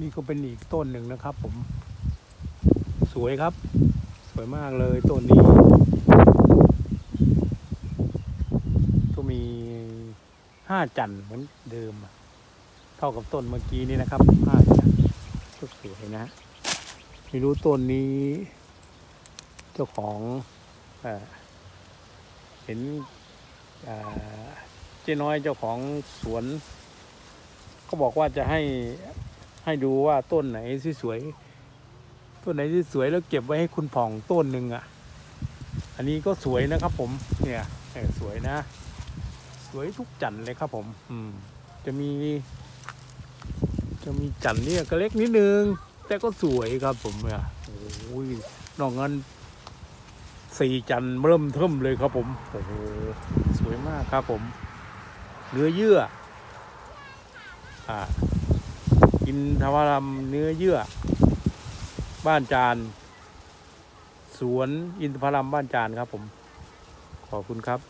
นี่ก็เป็นอีกต้นหนึ่งนะครับ ผม สวยครับ สวยมากเลยต้นนี้ ก็มีห้าจันเหมือนเดิม เท่ากับต้นเมื่อกี้นี้นะครับห้าจันทุก็สวยนะไม่รู้ต้นนี้ เจ้าของเอเห็นเอ่อเจ๊น้อยเจ้าของสวน ก็บอกว่าจะให้ ให้ดูว่าต้นไหนที่สวยต้นไหนที่สวยแล้วเก็บไว้ให้คุณผ่องต้นหนึ่งอะ อันนี้ก็สวยนะครับ ผมเนี่ยสวยนะ สวยทุกจันทร์เลยครับ ผม อืม จะมี จะมีจันทร์เนี่ยก็เล็กนิดนึง แต่ก็สวยครับ ผมเนี่ยโอ้ยนอกนั้นสี่จันทร์เริ่มเทิมเลยครับผมโอ้โหสวยมากครับผม เนื้อเยื่อ อ่า กินทวารมเนื้อเยื่อ บ้านจาน สวนอินทพลัมบ้านจานครับผม ขอบคุณครับ